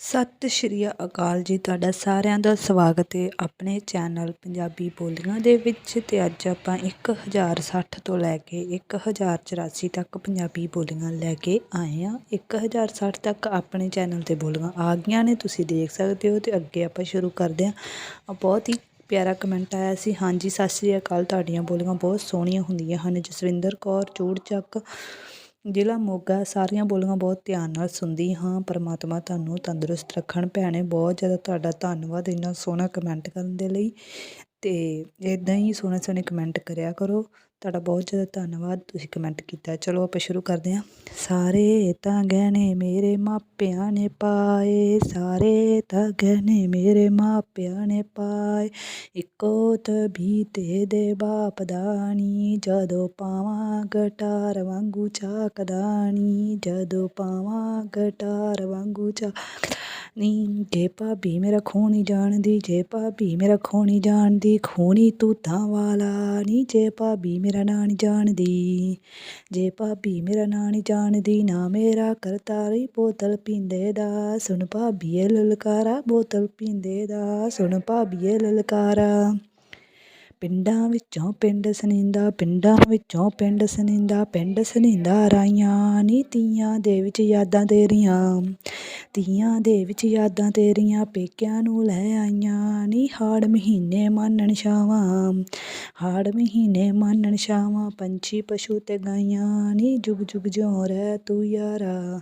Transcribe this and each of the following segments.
ਸਤਿ ਸ਼੍ਰੀ ਅਕਾਲ ਜੀ। ਤੁਹਾਡਾ ਸਾਰਿਆਂ ਦਾ ਸਵਾਗਤ ਹੈ ਆਪਣੇ ਚੈਨਲ ਪੰਜਾਬੀ ਬੋਲੀਆਂ ਦੇ ਵਿੱਚ ਤੇ ਅੱਜ ਆਪਾਂ 1060 ਤੋਂ ਲੈ ਕੇ 1084 ਤੱਕ ਪੰਜਾਬੀ ਬੋਲੀਆਂ ਲੈ ਕੇ ਆਏ ਆ 1060 ਤੱਕ ਆਪਣੇ ਚੈਨਲ ਤੇ ਬੋਲੀਆਂ ਆ ਗਈਆਂ ਨੇ, ਤੁਸੀਂ ਦੇਖ ਸਕਦੇ ਹੋ ਤੇ ਅੱਗੇ ਆਪਾਂ ਸ਼ੁਰੂ ਕਰਦੇ ਹਾਂ। ਆ ਬਹੁਤ ਹੀ ਪਿਆਰਾ ਕਮੈਂਟ ਆਇਆ ਸੀ। ਹਾਂਜੀ, ਸਤਿ ਸ਼੍ਰੀ ਅਕਾਲ। ਤੁਹਾਡੀਆਂ ਬੋਲੀਆਂ ਬਹੁਤ ਸੋਹਣੀਆਂ ਹੁੰਦੀਆਂ ਹਨ। ਜਸਵਿੰਦਰ ਕੌਰ, ਚੂੜ ਚੱਕ ਜ਼ਿਲ੍ਹਾ ਮੋਗਾ ਸਾਰੀਆਂ ਬੋਲੀਆਂ ਬਹੁਤ ਧਿਆਨ ਨਾਲ ਸੁਣਦੀ ਹਾਂ। ਪਰਮਾਤਮਾ ਤੁਹਾਨੂੰ ਤੰਦਰੁਸਤ ਰੱਖਣ। ਭੈਣੇ, ਬਹੁਤ ਜ਼ਿਆਦਾ ਤੁਹਾਡਾ ਧੰਨਵਾਦ ਇੰਨਾ ਸੋਹਣਾ ਕਮੈਂਟ ਕਰਨ ਦੇ ਲਈ ਅਤੇ ਇੱਦਾਂ ਹੀ ਸੋਹਣੇ ਸੋਹਣੇ ਕਮੈਂਟ ਕਰਿਆ ਕਰੋ। ਤੁਹਾਡਾ ਬਹੁਤ ਜ਼ਿਆਦਾ ਧੰਨਵਾਦ, ਤੁਸੀਂ ਕਮੈਂਟ ਕੀਤਾ। ਚਲੋ ਆਪਾਂ ਸ਼ੁਰੂ ਕਰਦੇ ਹਾਂ। ਸਾਰੇ ਤਾਂ ਗਹਿਣੇ ਮੇਰੇ ਮਾਪਿਆਂ ਨੇ ਪਾਏ, ਸਾਰੇ ਤਾਂ ਗਹਿਣੇ ਮੇਰੇ ਮਾਪਿਆਂ ਨੇ ਪਾਏ। ਇੱਕੋ ਤਬੀਤੇ ਦੇ ਬਾਪ ਦਾਣੀ ਜਦੋਂ ਪਾਵਾਂ ਗਟਾਰ ਵਾਂਗੂ ਚਾਕਦਾਣੀ ਜਦੋਂ ਪਾਵਾਂ ਗਟਾਰ ਵਾਂਗੂ ਚਾਕਦਾਣੀ ਜੇ ਭਾਬੀ ਮੇਰਾ ਖੂਨੀ ਜਾਣਦੀ, ਜੇ ਭਾਬੀ ਮੇਰਾ ਖੂਨੀ ਜਾਣਦੀ, ਖੂਨੀ ਤੂਤਾਂ ਵਾਲਾ ਨੀ, ਜੇ ਭਾਬੀ ਮੇਰਾ ਨਾਂ ਨਹੀਂ ਜਾਣਦੀ। ਜੇ ਭਾਬੀ ਮੇਰਾ ਨਾਂ ਨਹੀਂ ਜਾਣਦੀ, ਨਾ ਮੇਰਾ ਕਰਤਾਰੀ ਬੋਤਲ ਪੀਂਦੇ ਦਾ। ਸੁਣ ਭਾਬੀਏ ਲਲਕਾਰਾ, ਬੋਤਲ ਪੀਂਦੇ ਦਾ। ਸੁਣ ਭਾਬੀਏ ਲਲਕਾਰਾ। ਪਿੰਡਾਂ ਵਿੱਚੋਂ ਪਿੰਡ ਸਨਿੰਦਾ, ਪਿੰਡਾਂ ਵਿੱਚੋਂ ਪਿੰਡ ਸਨਿੰਦਾ ਪਿੰਡ ਸਨਿੰਦਾ ਰਾਈਆਂ ਨੀ ਤੀਆਂ ਦੇ ਵਿੱਚ ਯਾਦਾਂ ਤੇਰੀਆਂ। ਤੀਆਂ ਦੇ ਵਿੱਚ ਯਾਦਾਂ ਤੇਰੀਆਂ ਪੇਕਿਆਂ ਨੂੰ ਲੈ ਆਈਆਂ ਨੀ ਹਾੜ ਮਹੀਨੇ ਮਾਨਣ ਛਾਵਾਂ। ਹਾੜ ਮਹੀਨੇ ਮਾਨਣ ਛਾਵਾਂ ਪੰਛੀ ਪਸ਼ੂ ਤੇ ਗਾਈਆਂ ਨੀ ਜੁਗ ਜੁਗ ਜਿਉਂ ਰਹਿ ਤੂੰ ਯਾਰਾ।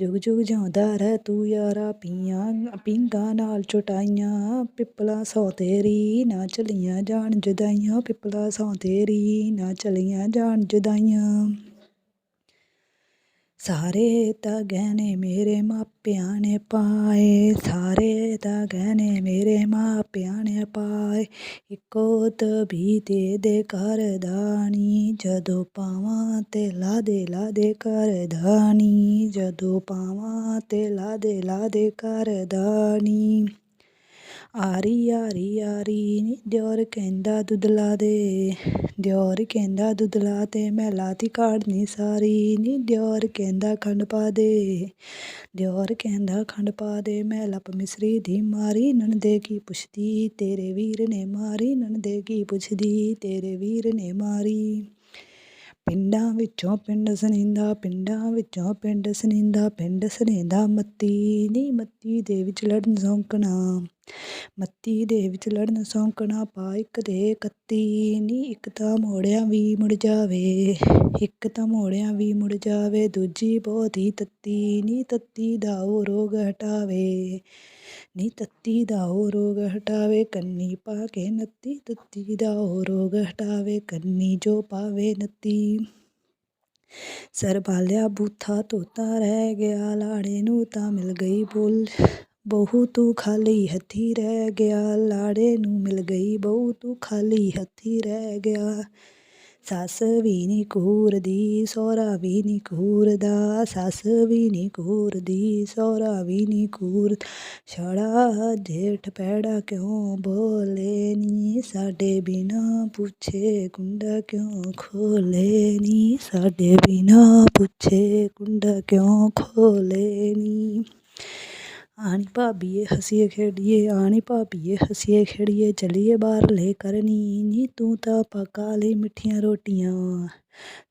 ਜੁਗ ਜੁਗ ਜਿਉਂਦਾ ਰਹਿ ਤੂੰ ਯਾਰਾ ਪੀਆਂ ਪਿੰਗਾ ਨਾਲ ਚੁਟਾਈਆਂ, ਪਿੱਪਲਾ ਸੌ ਤੇਰੀ ਨਾ ਚਲੀਆਂ ਜਾਣ ਜੁਦਾਈਆਂ, ਪਿੱਪਲਾ ਸੌ ਤੇਰੀ ਨਾ ਚਲੀਆਂ ਜਾਣ ਜਦਾਈਆਂ। ਸਾਰੇ ਤਾਂ ਗਹਿਣੇ ਮੇਰੇ ਮਾਪਿਆਂ ਨੇ ਪਾਏ, ਸਾਰੇ ਤਾਂ ਗਹਿਣੇ ਮੇਰੇ ਮਾਪਿਆਂ ਨੇ ਪਾਏ। ਇੱਕੋ ਤਬੀਤੇ ਦੇ ਘਰ ਦਾਣੀ, ਜਦੋਂ ਪਾਵਾਂ ਤੇ ਲਾ ਦੇ ਲਾ ਦੇ ਘਰ ਜਦੋਂ ਪਾਵਾਂ ਤੇ ਲਾ ਦੇ ਲਾ ਦੇ ਘਰ ਆਰੀ ਆਰੀ ਆਰੀ, ਨੀ ਦਿਓਰ ਕਹਿੰਦਾ ਦੁੱਧਲਾ ਦੇ। ਦਿਓਰ ਕਹਿੰਦਾ ਦੁੱਧ ਲਾ ਤੇ ਮੈਂ ਲਾਤੀ ਕਾੜਨੀ ਸਾਰੀ, ਨੀ ਦਿਓਰ ਕਹਿੰਦਾ ਖੰਡ ਪਾ ਦੇ। ਦਿਓਰ ਕਹਿੰਦਾ ਖੰਡ ਪਾ ਦੇ, ਮੈਂ ਲੱਪ ਮਿਸਰੀ ਦੀ ਮਾਰੀ, ਨਣਦੇ ਕੀ ਪੁੱਛਦੀ, ਤੇਰੇ ਵੀਰ ਨੇ ਮਾਰੀ, ਨਣਦੇ ਕੀ ਪੁੱਛਦੀ, ਤੇਰੇ ਵੀਰ ਨੇ ਮਾਰੀ। ਪਿੰਡਾਂ ਵਿੱਚੋਂ ਪਿੰਡ ਸਨਿੰਦਾ, ਪਿੰਡਾਂ ਵਿੱਚੋਂ ਪਿੰਡ ਸਨਿੰਦਾ ਪਿੰਡ ਸਨਿੰਦਾ, ਮੱਤੀ ਨੀ ਮੱਤੀ ਦੇ ਵਿੱਚ ਲੜਨ ਸੌਂਕਣਾ। ਮੱਤੀ ਦੇ ਵਿੱਚ ਲੜਨ ਸੌਂਕਣਾ ਪਾ ਇੱਕ ਦੇ ਕੱਤੀ ਨੀ, ਇੱਕ ਤਾਂ ਮੋੜਿਆਂ ਵੀ ਮੁੜ ਜਾਵੇ, ਇੱਕ ਤਾਂ ਮੋੜਿਆਂ ਵੀ ਮੁੜ ਜਾਵੇ, ਦੂਜੀ ਬਹੁਤ ਹੀ ਤੱਤੀ ਨੀ, ਤੱਤੀ ਦਾ ਉਹ ਰੋਗ ਹਟਾਵੇ। ਨੀ ਤੱਤੀ ਦਾ ਉਹ ਰੋਗ ਹਟਾਵੇ, ਕੰਨੀ ਪਾ ਕੇ ਨੱਤੀ, ਤੱਤੀ ਦਾ ਉਹ ਰੋਗ ਹਟਾਵੇ, ਕੰਨੀ ਜੋ ਪਾਵੇ ਨੱਤੀ। ਸਰਬਾਲਿਆ ਬੂਥਾ ਤੋਤਾ ਰਹਿ ਗਿਆ, ਲਾੜੇ ਨੂੰ ਤਾਂ ਮਿਲ ਗਈ ਬੋਲ। ਬਹੂ ਤੂੰ ਖਾਲੀ ਹੱਥੀ ਰਹਿ ਗਿਆ, ਲਾੜੇ ਨੂੰ ਮਿਲ ਗਈ ਬਹੂ ਤੂੰ ਖਾਲੀ ਹੱਥੀ ਰਹਿ ਗਿਆ। ਸੱਸ ਵੀ ਨੀ ਘੂਰਦੀ ਸਹੁਰਾ ਵੀ ਨੀ ਘੂਰਦਾ ਸੱਸ ਵੀ ਨੀ ਘੂਰਦੀ ਸਹੁਰਾ ਵੀ ਨੀ ਘੂਰ ਛੜਾ ਜੇਠ ਪੈੜਾ ਕਿਉਂ ਬੋਲੇ ਨੀ, ਸਾਡੇ ਬਿਨਾ ਪੁੱਛੇ ਕੁੰਡਾ ਕਿਉਂ ਖੋਲੇ ਨੀ, ਸਾਡੇ ਬਿਨਾ ਪੁੱਛੇ ਕੁੰਡਾ ਕਿਉਂ ਖੋਲੇ ਨੀ। ਆਣੀ ਭਾਬੀਏ ਹਸੀਏ ਖੇਡੀਏ, ਆਣੀ ਭਾਬੀਏ ਹਸੀਏ ਖੇਡੀਏ, ਚਲੀਏ ਬਾਹਰਲੇ ਕਰਨੀ ਨੀ ਤੂੰ ਤਾਂ ਪਕਾ ਲਈ ਮਿੱਠੀਆਂ ਰੋਟੀਆਂ।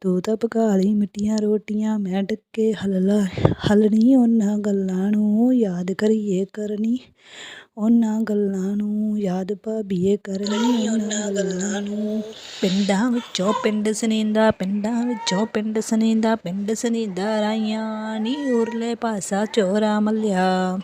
ਤੂੰ ਤਾਂ ਪਕਾ ਲਈ ਮਿੱਠੀਆਂ ਰੋਟੀਆਂ ਮੈਂ ਡੱਕੇ ਹਲਲਾ ਹਲਣੀ ਉਹਨਾਂ ਗੱਲਾਂ ਨੂੰ ਯਾਦ ਕਰੀਏ ਕਰਨੀ। ਉਹਨਾਂ ਗੱਲਾਂ ਨੂੰ ਯਾਦ ਭਾਬੀਏ ਕਰਨੀ ਉਹਨਾਂ ਗੱਲਾਂ ਨੂੰ ਪਿੰਡਾਂ ਵਿੱਚੋਂ ਪਿੰਡ ਸਨੀਂਦਾ ਪਿੰਡਾਂ ਵਿੱਚੋਂ ਪਿੰਡ ਸਨੀਂਦਾ ਪਿੰਡ ਸਨੀਂਦਾ ਰਾਈਆਂ ਨੀ ਉਰਲੇ ਪਾਸਾ ਚੋਰਾ ਮੱਲਿਆ।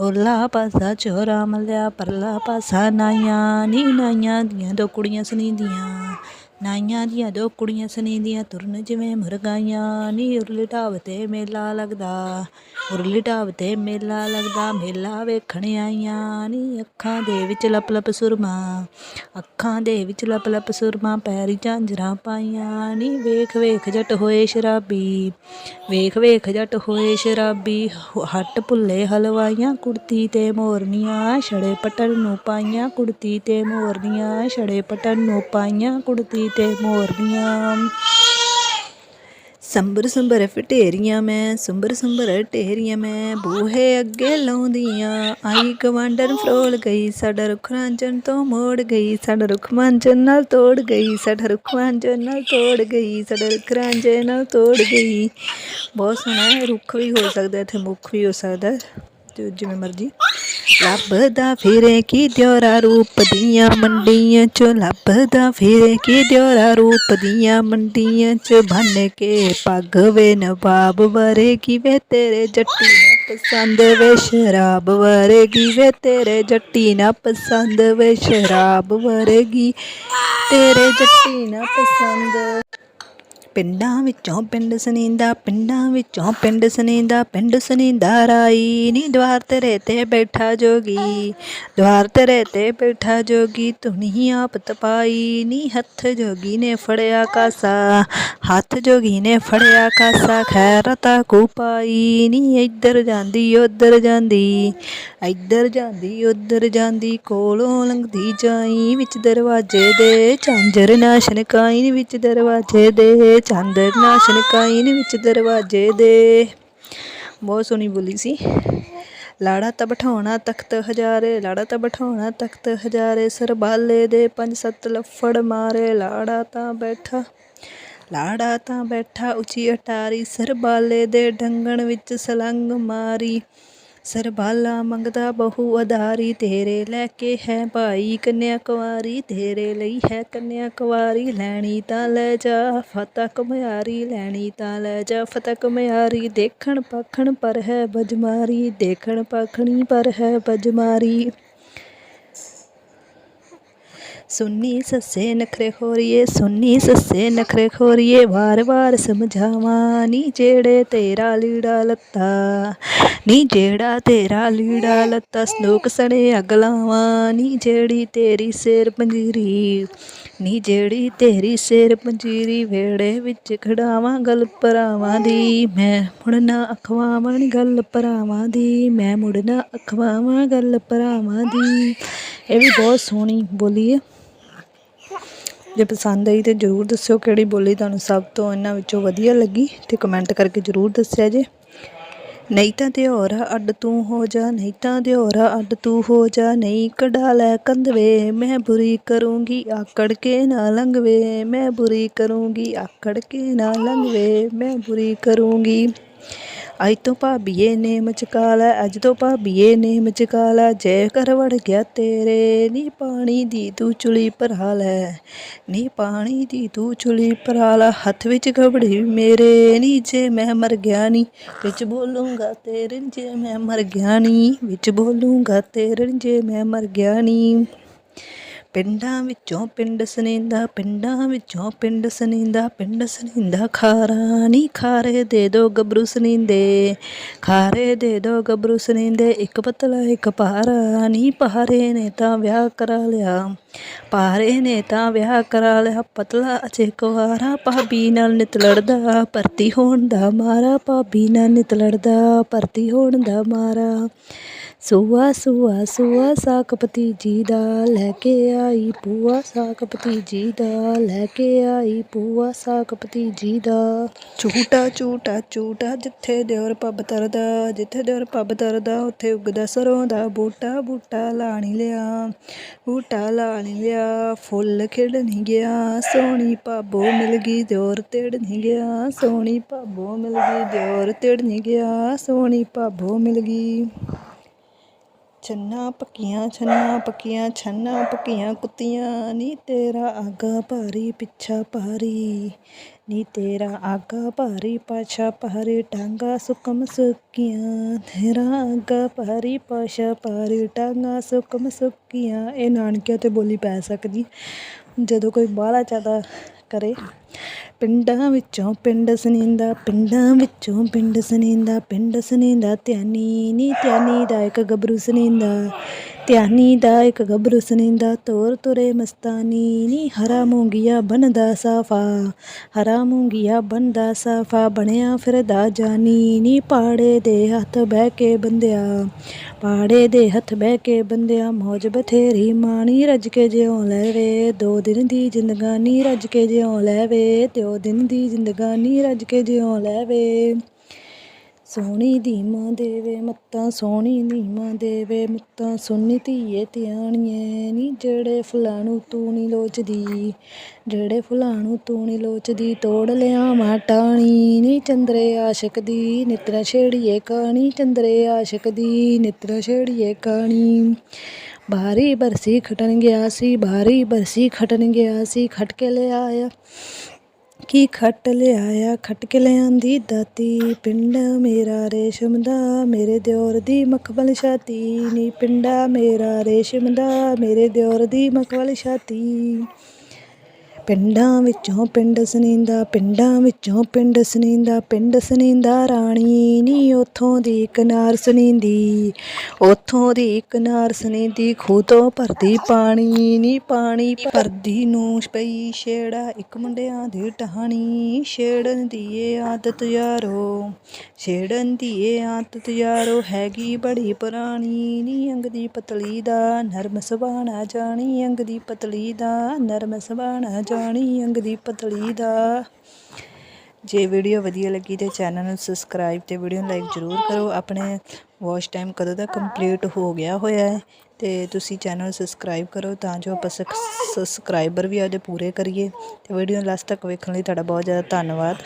ਉਰਲਾ ਪਾਸਾ ਚੋਰਾ ਮੱਲਿਆ ਪਰਲਾ ਪਾਸਾ ਨਾਈਆਂ ਨੀ ਨਾਈਆਂ ਦੀਆਂ ਦੋ ਕੁੜੀਆਂ ਸਨੀਂਦੀਆਂ ਨਾਈਆਂ ਦੀਆਂ ਦੋ ਕੁੜੀਆਂ ਸਨੀਂਦੀਆਂ ਤੁਰਨ ਜਿਵੇਂ ਮੁਰਗਾਈਆਂ। ਨੀ ਉਰਲੀ ਢਾਬ ਤੇ ਮੇਲਾ ਲੱਗਦਾ, ਉਰਲੀ ਢਾਬ ਤੇ ਮੇਲਾ ਲੱਗਦਾ, ਮੇਲਾ ਵੇਖਣ ਆਈਆਂ। ਨੀ ਅੱਖਾਂ ਦੇ ਵਿੱਚ ਲਪ ਲਪ ਸੁਰਮਾ, ਅੱਖਾਂ ਦੇ ਵਿੱਚ ਲਪ ਲਪ ਸੁਰਮਾ, ਪੈਰੀ ਝਾਂਜਰਾਂ ਪਾਈਆਂ। ਨੀ ਵੇਖ ਵੇਖ ਜੱਟ ਹੋਏ ਸ਼ਰਾਬੀ, ਵੇਖ ਵੇਖ ਜੱਟ ਹੋਏ ਸ਼ਰਾਬੀ, ਹੱਟ ਭੁੱਲੇ ਹਲਵਾਈਆਂ, ਕੁੜਤੀ ਤੇ ਮੋਰਨੀਆਂ, ਛੜੇ ਪਟਨ ਨੂੰ ਪਾਈਆਂ, ਕੁੜਤੀ ਤੇ ਮੋਰਨੀਆਂ, ਛੜੇ ਪਟਨ ਨੂੰ ਪਾਈਆਂ, ਕੁੜਤੀ ਤੇ ਮੋਰਨੀਆਂ ਸੰਬਰ ਸੰਬਰ ਫਟੇਰੀਆਂ ਮੈਂ ਸੰਬਰ ਸੰਬਰ ਢੇਰੀਆਂ ਮੈਂ, ਬੂਹੇ ਅੱਗੇ ਲਾਉਂਦੀਆਂ। ਆਈ ਗਵਾਂਡਰ ਫਰੋਲ ਗਈ, ਸਾਡਾ ਰੁੱਖ ਰਾਂਝਣ ਤੋਂ ਮੋੜ ਗਈ। ਸਾਡਾ ਰੁੱਖ ਮਾਂਝਣ ਨਾਲ ਤੋੜ ਗਈ, ਸਾਡਾ ਰੁੱਖ ਮਾਂਝਣ ਨਾਲ ਤੋੜ ਗਈ, ਸਾਡਾ ਰੁੱਖ ਰਾਂਝੇ ਨਾਲ ਤੋੜ ਗਈ। ਬਹੁਤ ਸੋਹਣਾ ਰੁੱਖ ਵੀ ਹੋ ਸਕਦਾ, ਇੱਥੇ ਮੁੱਖ ਵੀ ਹੋ ਸਕਦਾ। ਹੈ, ਤੇ ਜਿਵੇਂ ਮਰਜ਼ੀ। ਲੱਭਦਾ ਫਿਰੇ ਕੀ ਦਿਉਰਾ ਰੂਪ ਦੀਆਂ ਮੰਡੀਆਂ ਚ ਲੱਭਦਾ ਫਿਰੇ ਕੀ ਦਿਉਰਾ ਰੂਪ ਦੀਆਂ ਮੰਡੀਆਂ ਚ ਬੰਨ ਕੇ ਪੱਗ ਵੇ ਨਵਾਬ ਵਰੇਗੀ ਵੇ ਤੇਰੇ ਜੱਟੀ ਨਾ ਪਸੰਦ ਵੇ ਸ਼ਰਾਬ ਵਰਗੀ ਵੇ ਤੇਰੇ ਜੱਟੀ ਨਾ ਪਸੰਦ ਵੇ ਸ਼ਰਾਬ ਵਰਗੀ ਤੇਰੇ ਜੱਟੀ ਨਾ ਪਸੰਦ। ਪਿੰਡਾਂ ਵਿੱਚੋਂ ਪਿੰਡ ਸਨੀਂਦਾ, ਪਿੰਡਾਂ ਵਿੱਚੋਂ ਪਿੰਡ ਸਨੀਂਦਾ ਪਿੰਡ ਸਨੀਂਦਾ ਰਾਈ। ਨੀ ਦਵਾਰ ਤੇਰੇ ਤੇ ਬੈਠਾ ਜੋਗੀ ਦਵਾਰ ਤੇਰੇ ਤੇ ਬੈਠਾ ਜੋਗੀ ਧੁਨੀ ਆਪ ਤਪਾਈ। ਨੀ ਹੱਥ ਜੋਗੀ ਨੇ ਫੜਿਆ ਕਾਸਾ, ਹੱਥ ਜੋਗੀ ਨੇ ਫੜਿਆ ਕਾਸਾ ਖੈਰ ਤਾ ਕੋ ਪਾਈ। ਨੀ ਇੱਧਰ ਜਾਂਦੀ, ਉੱਧਰ ਜਾਂਦੀ, ਇੱਧਰ ਜਾਂਦੀ, ਉੱਧਰ ਜਾਂਦੀ, ਕੋਲੋਂ ਲੰਘਦੀ ਜਾਈ ਵਿੱਚ ਦਰਵਾਜ਼ੇ ਦੇ, ਝਾਂਜਰ ਨਾ ਛਣਕਾਈ ਵਿੱਚ ਦਰਵਾਜ਼ੇ ਦੇ ਚਾਂਦਰ ਨਾ ਛਣਕਾਈ ਵਿੱਚ ਦਰਵਾਜ਼ੇ ਦੇ। ਬਹੁਤ ਸੋਹਣੀ ਬੋਲੀ ਸੀ। ਲਾੜਾ ਤਾਂ ਬਿਠਾਉਣਾ ਤਖਤ ਹਜ਼ਾਰੇ, ਲਾੜਾ ਤਾਂ ਬਿਠਾਉਣਾ ਤਖਤ ਹਜ਼ਾਰੇ, ਸਰਬਾਲੇ ਦੇ ਪੰਜ ਸੱਤ ਲੱਫੜ ਮਾਰੇ, ਲਾੜਾ ਤਾਂ ਬੈਠਾ, ਲਾੜਾ ਤਾਂ ਬੈਠਾ ਉੱਚੀ ਅਟਾਰੀ, ਸਰਬਾਲੇ ਦੇ ਡੰਗਣ ਵਿੱਚ ਸਲੰਗ ਮਾਰੀ। ਸਰਬਾਲਾ ਮੰਗਦਾ ਬਹੁ ਅਧਾਰੀ ਤੇਰੇ ਲੈ ਕੇ ਹੈ ਭਾਈ ਕੰਨਿਆ ਕੁਵਾਰੀ, ਤੇਰੇ ਲਈ ਹੈ ਕੰਨਿਆ ਕੁਵਾਰੀ, ਲੈਣੀ ਤਾਂ ਲੈ ਜਾ ਫਤਾ ਕੁਮਿਆਰੀ ਲੈਣੀ ਤਾਂ ਲੈ ਜਾ ਫਤਾ ਕੁਮਿਆਰੀ ਦੇਖਣ ਪਖਣ ਪਰ ਹੈ ਬਜਮਾਰੀ ਦੇਖਣ ਪਖਣੀ ਪਰ ਹੈ ਬਜਮਾਰੀ। ਸੁੰਨੀ ਸੱਸੇ ਨਖਰੇ ਖੋਰੀਏ, ਸੁੰਨੀ ਸੱਸੇ ਨਖਰੇ ਖੋਰੀਏ ਵਾਰ-ਵਾਰ ਸਮਝਾਵਾਂ, ਨੀ ਜਿਹੜੇ ਤੇਰਾ ਲੀੜਾ ਲੱਤਾ, ਨੀ ਜਿਹੜਾ ਤੇਰਾ ਲੀੜਾ ਲੱਤਾ ਸੰਦੂਕ ਸਣੇ ਅਗਲਾਵਾਂ ਨੀ ਜਿਹੜੀ ਤੇਰੀ ਸਿਰ ਪੰਜੀਰੀ, ਨੀ ਜਿਹੜੀ ਤੇਰੀ ਸਿਰ ਪੰਜੀਰੀ ਵੇੜੇ ਵਿੱਚ ਖੜਾਵਾਂ ਗੱਲ ਭਰਾਵਾਂ ਦੀ, ਮੈਂ ਮੁੜਨਾ ਅਖਵਾਵਾਂ ਨੀ ਗੱਲ ਭਰਾਵਾਂ ਦੀ, ਮੈਂ ਮੁੜਨਾ ਅਖਵਾਵਾਂ ਗੱਲ ਭਰਾਵਾਂ ਦੀ। ਇਹ ਵੀ ਬਹੁਤ ਸੋਹਣੀ ਬੋਲੀ ਹੈ ਜੇ ਪਸੰਦ ਆਈ ਤੇ ਜਰੂਰ ਦੱਸਿਓ ਕਿਹੜੀ ਬੋਲੀ ਤੁਹਾਨੂੰ ਸਭ ਤੋਂ ਇਹਨਾਂ ਵਿੱਚੋਂ ਵਧੀਆ ਲੱਗੀ ਤੇ ਕਮੈਂਟ ਕਰਕੇ ਜਰੂਰ ਦੱਸਿਆ ਜੇ। ਨਹੀਂ ਤਾਂ ਦਿਓਰਾ ਅੱਡ ਤੂੰ ਹੋ ਜਾ, ਨਹੀਂ ਤਾਂ ਦਿਓਰਾ ਅੱਡ ਤੂੰ ਹੋ ਜਾ, ਨਹੀਂ ਕਢਾ ਲੈ ਕੰਦਵੇ ਮੈਂ ਬੁਰੀ ਕਰੂੰਗੀ ਆਕੜ ਕੇ ਨਾ ਲੰਘਵੇ, ਮੈਂ ਬੁਰੀ ਕਰੂੰਗੀ ਆਕੜ ਕੇ ਨਾ ਲੰਘਵੇ, ਮੈਂ ਬੁਰੀ ਕਰੂੰਗੀ। ਅੱਜ ਤੋਂ ਭਾਬੀਏ ਨੇ ਮਚਕਾ ਅੱਜ ਤੋਂ ਭਾਬੀਏ ਨੇ ਮਚਕਾ ਜੈ ਕਰ ਵੜ ਗਿਆ ਤੇਰੇ, ਨੀ ਪਾਣੀ ਦੀ ਤੂੰ ਚੁਲੀ ਭਰਾ ਲੈ ਨੀ ਪਾਣੀ ਦੀ ਤੂੰ ਚੁਲੀ ਭਰਾ ਲੈ ਹੱਥ ਵਿੱਚ ਘਬੜੀ ਮੇਰੇ ਨੀ, ਜੇ ਮੈਂ ਮਰ ਗਿਆ ਨੀ, ਵਿੱਚ ਬੋਲੂੰਗਾ ਤੇਰੇ ਜੇ ਮੈਂ ਮਰ ਗਿਆ ਨੀ, ਵਿੱਚ ਬੋਲੂੰਗਾ ਤੇਰੇ ਜੇ ਮੈਂ ਮਰ ਗਿਆ ਨੀ। ਪਿੰਡਾਂ ਵਿੱਚੋਂ ਪਿੰਡ ਸਨੀਂਦਾ, ਪਿੰਡਾਂ ਵਿੱਚੋਂ ਪਿੰਡ ਸਨੀਂਦਾ ਪਿੰਡ ਸਨੀਂਦਾ, ਖਾਰਾ ਨੀ ਖਾਰੇ ਦੇ ਦੋ ਗੱਭਰੂ ਸਨੀਂਦੇ। ਖਾਰੇ ਦੇ ਦੋ ਗੱਭਰੂ ਸਨੀਂਦੇ, ਇੱਕ ਪਤਲਾ, ਇੱਕ ਭਾਰਾ ਨੀ ਭਾਰੇ ਨੇ ਤਾਂ ਵਿਆਹ ਕਰਾ ਲਿਆ। ਪਾਰੇ ਨੇ ਤਾਂ ਵਿਆਹ ਕਰਾ ਲਿਆ, ਪਤਲਾ ਅਜੇ ਕੁਆਰਾ ਭਾਬੀ ਨਾਲ ਨਿਤ ਲੜਦਾ, ਭਰਤੀ ਹੋਣ ਦਾ ਮਾਰਾ, ਭਾਬੀ ਨਾਲ ਨਿਤ ਲੜਦਾ, ਭਰਤੀ ਹੋਣ ਦਾ ਮਾਰਾ। ਸੂਆ ਸੂਆ ਸੂਆ ਸਾਕ ਭਤੀਜੀ ਦਾ ਲੈ ਕੇ ਆਈ ਪੂਆ ਸਾਕ ਭਤੀਜੀ ਦਾ ਲੈ ਕੇ ਆਈ ਪੂਆ ਸਾਕ ਭਤੀਜੀ ਦਾ। ਝੂਟਾ ਝੂਟਾ ਝੂਟਾ, ਜਿੱਥੇ ਦਿਓਰ ਪੱਬ ਤਰਦਾ, ਜਿੱਥੇ ਦਿਓਰ ਪੱਬ ਤਰਦਾ, ਉੱਥੇ ਉੱਗਦਾ ਸਰੋਂ ਦਾ ਬੂਟਾ ਬੂਟਾ ਲਾਣੀ ਲਿਆ, ਬੂਟਾ ਲਾਣੀ ਲਿਆ, ਫੁੱਲ ਖਿੜ ਨਹੀਂ ਗਿਆ, ਸੋਹਣੀ ਭਾਬੋ ਮਿਲ ਗਈ, ਦਿਓਰ ਤੇੜ ਨਹੀਂ ਗਿਆ, ਸੋਹਣੀ ਭਾਬੋ ਮਿਲ ਗਈ, ਦਿਓਰ ਤੇੜ ਨਹੀਂ ਗਿਆ, ਸੋਹਣੀ ਭਾਬੋ ਮਿਲ ਗਈ। ਛੰਨਾ ਪੱਕੀਆਂ ਛੰਨਾ ਪੱਕੀਆਂ ਛੰਨਾ ਪੱਕੀਆਂ ਕੁੱਤੀਆਂ, ਨੀ ਤੇਰਾ ਆਗਾ ਭਾਰੀ ਪਿੱਛਾ ਭਾਰੀ, ਨੀ ਤੇਰਾ ਆਗਾ ਭਾਰੀ ਪਾਛਾ ਭਾਰੀ, ਟਾਂਗਾ ਸੁਕਮ ਸੁੱਕੀਆਂ, ਤੇਰਾ ਆਗਾ ਭਾਰੀ ਪਾਛਾ ਭਾਰੀ, ਟਾਂਗਾ ਸੁਕਮ ਸੁੱਕੀਆਂ। ਇਹ ਨਾਨਕਿਆਂ ਤੇ ਬੋਲੀ ਪੈ ਸਕਦੀ। ਜਦੋਂ ਕੋਈ ਬਾਹਲਾ ਜ਼ਿਆਦਾ ਕਰੇ ਪਿੰਡਾਂ ਵਿੱਚੋਂ ਪਿੰਡ ਸਨੀਂਦਾ ਪਿੰਡਾਂ ਵਿੱਚੋਂ ਪਿੰਡ ਸਨੀਂਦਾ ਪਿੰਡ ਸਨੀਂਦਾ ਧਿਆਨੀ ਨੀ ਧਿਆਨੀ ਦਾ ਇੱਕ ਗੱਭਰੂ ਸਨੀਂਦਾ ਧਿਆਨੀ ਦਾ ਇੱਕ ਗੱਭਰੂ ਸੁਨੀਂਦਾ ਤੋਰ ਤੁਰੇ ਮਸਤਾਨੀ ਨੀ, ਹਰਾ ਮੂੰਗੀਆ ਬਣਦਾ ਸਾਫਾ, ਹਰਾ ਮੂੰਗੀਆ ਬਣਦਾ ਸਾਫਾ, ਬਣਿਆ ਫਿਰਦਾ ਜਾਨੀ ਨੀ ਪਾੜੇ ਦੇ ਹੱਥ ਬਹਿ ਕੇ ਬੰਦਿਆ, ਪਾੜੇ ਦੇ ਹੱਥ ਬਹਿ ਕੇ ਬੰਦਿਆ, ਮੌਜ ਬਥੇਰੀ ਮਾਣੀ ਰੱਜ ਕੇ ਜਿਉ ਲੈਵੇ ਦੋ ਦਿਨ ਦੀ ਜ਼ਿੰਦਗਾਨੀ ਰੱਜ ਕੇ ਜਿਉ ਲੈਵੇ ਦੋ ਦਿਨ ਦੀ ਜ਼ਿੰਦਗਾਨੀ ਰੱਜ ਕੇ ਜਿਉ ਲੈਵੇ। ਸੋਹਣੀ ਦੀ ਮਾਂ ਦੇਵੇ, ਮੱਤਾਂ ਸੋਹਣੀ ਦੀ ਮਾਂ ਦੇਵੇ, ਮੱਤਾਂ ਸੁਣੀ ਧੀਏ ਧਿਆਣੀਏ, ਨੀ ਜਿਹੜੇ ਫੁੱਲਾਂ ਨੂੰ ਤੂੰ ਨੀ ਲੋਚਦੀ, ਜਿਹੜੇ ਫੁੱਲਾਂ ਨੂੰ ਤੂੰ ਨੀ ਲੋਚਦੀ, ਤੋੜ ਲਿਆਵਾਂ ਟਾਣੀ, ਨੀ ਚੰਦਰੇ ਆਸ਼ਿਕ ਦੀ, ਨਿਤਰਾ ਛੇੜੀਏ ਕਾਣੀ, ਚੰਦਰੇ ਆਸ਼ਿਕ ਦੀ, ਨਿਤਰਾ ਛੇੜੀਏ ਕਾਣੀ। ਬਾਰੀ ਬਰਸੀ ਖਟਣ ਗਿਆ ਸੀ, ਬਾਰੀ ਬਰਸੀ ਖਟਣ ਗਿਆ ਸੀ ਖਟ ਕੇ ਲਿਆਇਆ ਕੀ ਖੱਟ ਲਿਆਇਆ? ਖੱਟ ਕੇ ਲਿਆਂਦੀ ਦਾਤੀ। ਪਿੰਡ ਮੇਰਾ ਰੇਸ਼ਮ ਦਾ, ਮੇਰੇ ਦਿਓਰ ਦੀ ਮਖਮਲ ਛਾਤੀ। ਨੀ ਪਿੰਡਾ ਮੇਰਾ ਰੇਸ਼ਮ ਦਾ, ਮੇਰੇ ਦਿਓਰ ਦੀ ਮਖਮਲ ਛਾਤੀ। ਪਿੰਡਾਂ ਵਿੱਚੋਂ ਪਿੰਡ ਸਨੀਂਦਾ, ਪਿੰਡਾਂ ਵਿੱਚੋਂ ਪਿੰਡ ਸਨੀਂਦਾ ਪਿੰਡ ਸਨੀਂਦਾ ਰਾਣੀ ਨੀ ਉਥੋਂ ਦੀ ਕਿਨਾਰ ਸਨੀਂਦੀ। ਉਥੋਂ ਦੀ ਕਿਨਾਰ ਸਨੀਂਦੀ ਖੂਹ ਤੋਂ ਭਰਦੀ ਪਾਣੀ, ਨੀ ਪਾਣੀ ਭਰਦੀ ਨੂੰ ਪਈ। ਛੇੜਾ ਇੱਕ ਮੁੰਡਿਆਂ ਦੀ ਟਹਾਣੀ, ਛੇੜਨ ਦੀ ਏ ਆਦਤ ਯਾਰੋ। ਛੇੜਨ ਦੀ ਏ ਆਦਤ ਯਾਰੋ, ਹੈਗੀ ਬੜੀ ਪੁਰਾਣੀ, ਨੀ ਅੰਗ ਦੀ ਪਤਲੀ ਦਾ ਨਰਮ ਸੁਭਾਣਾ ਜਾਣੀ ਅੰਗ ਦੀ ਪਤਲੀ ਦਾ ਨਰਮ ਸੁਭਾਣਾ ਜਾਣੀ ਅੰਗ ਦੀ ਪਤਲੀ ਦਾ। ਜੇ ਵੀਡੀਓ ਵਧੀਆ ਲੱਗੀ ਤੇ ਚੈਨਲ ਨੂੰ ਸਬਸਕ੍ਰਾਈਬ ਤੇ ਵੀਡੀਓ ਨੂੰ ਲਾਈਕ ਜ਼ਰੂਰ ਕਰੋ। ਆਪਣੇ ਵਾਚ ਟਾਈਮ ਕਦੋਂ ਦਾ ਕੰਪਲੀਟ ਹੋ ਗਿਆ ਹੋਇਆ ਹੈ ਤੇ ਤੁਸੀਂ ਚੈਨਲ ਨੂੰ ਸਬਸਕ੍ਰਾਈਬ ਕਰੋ ਤਾਂ ਜੋ ਆਪਾਂ ਸਬਸਕ੍ਰਾਈਬਰ ਵੀ ਆਪਦੇ ਪੂਰੇ ਕਰੀਏ। ਤੇ ਵੀਡੀਓ ਲਾਸਟ ਤੱਕ ਵੇਖਣ ਲਈ ਤੁਹਾਡਾ ਬਹੁਤ ਜ਼ਿਆਦਾ ਧੰਨਵਾਦ।